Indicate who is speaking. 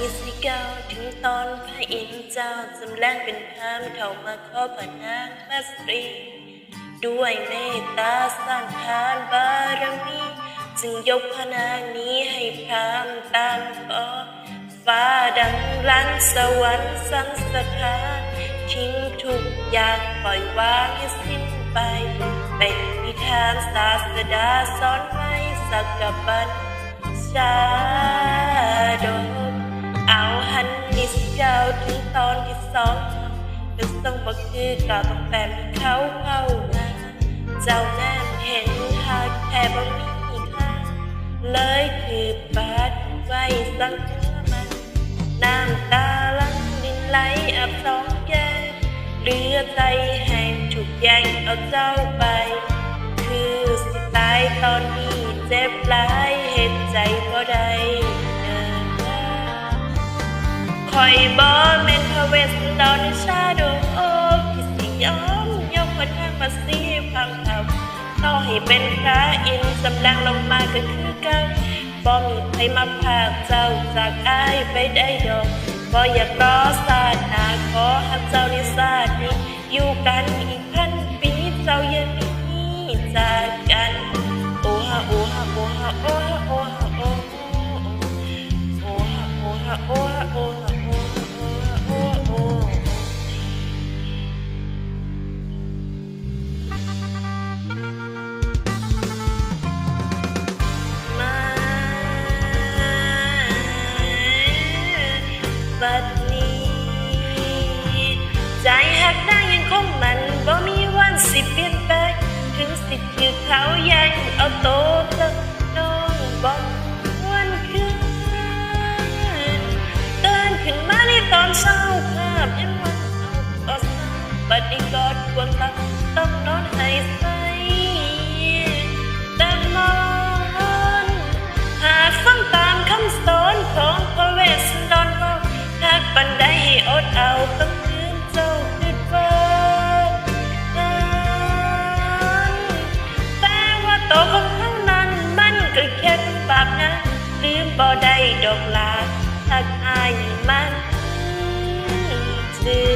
Speaker 1: เก่าถึงตอนพระอินทร์เจ้าจำแรงเป็นพรามเข้ามาขอพระนางมาสตรี ด้วยเมตตาสร้างทานบารมี จึงยกพระนางนี้ให้พรามตามขอฟ้าดังลันสวรรค์สังสถานทิ้งทุกอย่างปล่อยวางให้สิ้นไป เป็นนิทานศาสดาสอนไว้สักกับบัญชา สองเป็นต้องบอกคือเก่าตั้งแต่มีเขาเข้ามาเจ้าแน่เห็นหากแค่บ่มีค่าเลยคือบาดไว้สังเนื้อมันน้ำตาลังดินไหลอาบสองแก้มเหลือใจแห้งถูกแย่งเอาเจ้าไป คือสิตายตอนนี้เจ็บหลายเห็นใจบ่ได้คอยบอแม่ นพระเวสสันดรในชาดงโอ้ที่สิยอมยกคนทางมาสีพังเขาต่อให้เป็นพระอินทร์สำลังลงมาก็คือกันบ่มีใครมาพากเจ้าจากอายไปได้ดอกบ่อยากรอศาสนาขอหักเจ้าในศาสนี้อยู่กันอีกพันปีเจ้ายังมีจากกันโอ้ฮะโอ้ฮะโอ้ฮะโอ้ฮะโอ้ฮะโอ้ฮะโอ้ฮะโอ้ฮะโอ้ฮะโอ้ ดอีกอดกวนตักต้องนอนให้ใสแต่มอนหากฟังตามคำสอนของพระเวสสันดรว่าหาปันไดให้อดเอาต้องยืนเจ้าคือฟ้าแต่ว่าตัวของเขานั้นมันก็แค่บาปนะลืมบ่ได้ดอกลาถ้ากอามันเจอ